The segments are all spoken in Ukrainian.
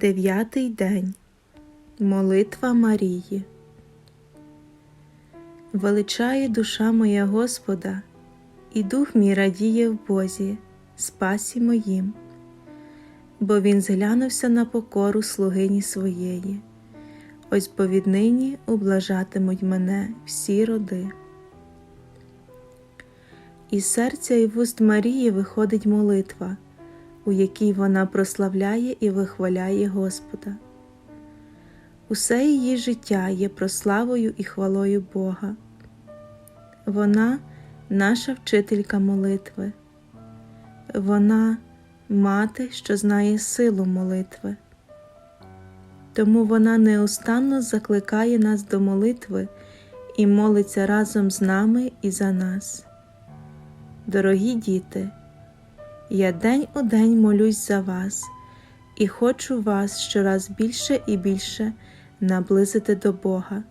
Дев'ятий день. Молитва Марії. Величає душа моя Господа, і дух мій радіє в Бозі, спасі моїм, бо він зглянувся на покору слугині своєї. Ось бо віднині облажатимуть мене всі роди. Із серця і вуст Марії виходить молитва, у якій вона прославляє і вихваляє Господа. Усе її життя є прославою і хвалою Бога. Вона наша вчителька молитви. Вона мати, що знає силу молитви. Тому вона неустанно закликає нас до молитви і молиться разом з нами і за нас. Дорогі діти, я день у день молюсь за вас і хочу вас щораз більше і більше наблизити до Бога,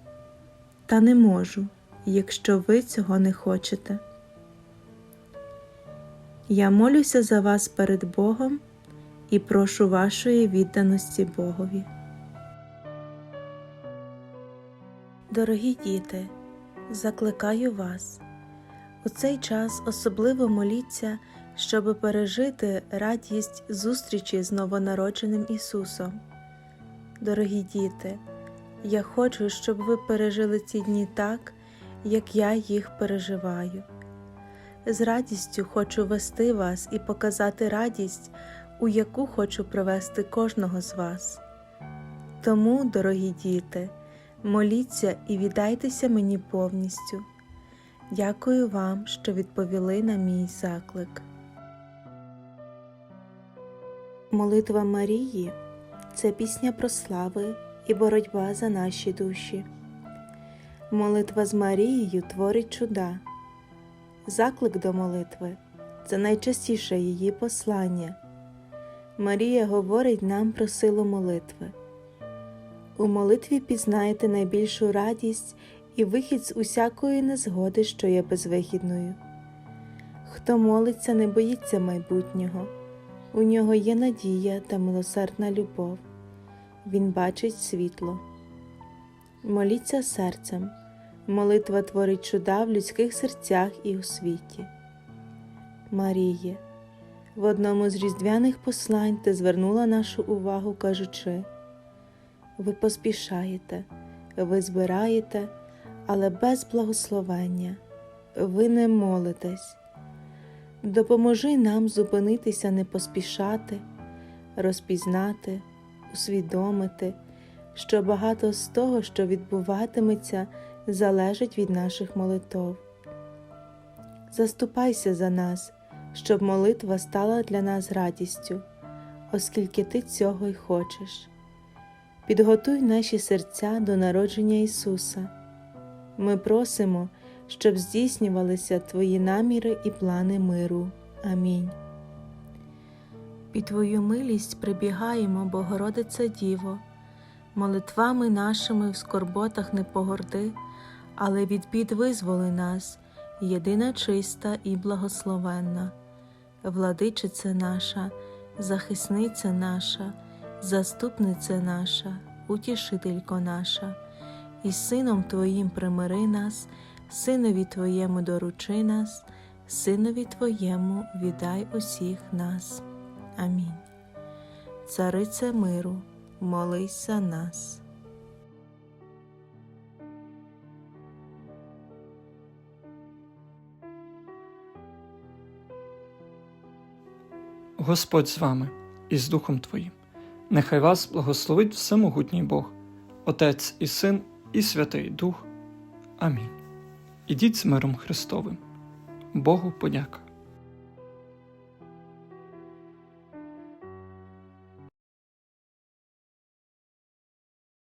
та не можу, якщо ви цього не хочете. Я молюся за вас перед Богом і прошу вашої відданості Богові. Дорогі діти, закликаю вас. У цей час особливо моліться, щоб пережити радість зустрічі з новонародженим Ісусом. Дорогі діти, я хочу, щоб ви пережили ці дні так, як я їх переживаю. З радістю хочу вести вас і показати радість, у яку хочу привести кожного з вас. Тому, дорогі діти, моліться і віддайтеся мені повністю. Дякую вам, що відповіли на мій заклик. Молитва Марії це пісня про слави і боротьба за наші душі. Молитва з Марією творить чуда. Заклик до молитви це найчастіше її послання. Марія говорить нам про силу молитви. У молитві пізнаєте найбільшу радість і вихід з усякої незгоди, що є безвихідною. Хто молиться, не боїться майбутнього, у нього є надія та милосердна любов, він бачить світло. Моліться серцем, молитва творить чуда в людських серцях і у світі. Маріє, в одному з різдвяних послань ти звернула нашу увагу, кажучи, ви поспішаєте, ви збираєте але без благословення ви не молитесь. Допоможи нам зупинитися, не поспішати, розпізнати, усвідомити, що багато з того, що відбуватиметься, залежить від наших молитов. Заступайся за нас, щоб молитва стала для нас радістю, оскільки Ти цього й хочеш. Підготуй наші серця до народження Ісуса. Ми просимо, щоб здійснювалися Твої наміри і плани миру. Амінь. Під Твою милість прибігаємо, Богородице Діво, молитвами нашими в скорботах не погорди, але від бід визволи нас, єдина чиста і благословенна, владичице наша, захисниця наша, заступниця наша, утішителько наша і Сином Твоїм примири нас, Синові Твоєму доручи нас, Синові Твоєму віддай усіх нас. Амінь. Царице миру, молись за нас. Господь з вами і з Духом Твоїм. Нехай вас благословить Всемогутній Бог, Отець і Син і Святий Дух. Амінь. Ідіть з миром Христовим. Богу подяка.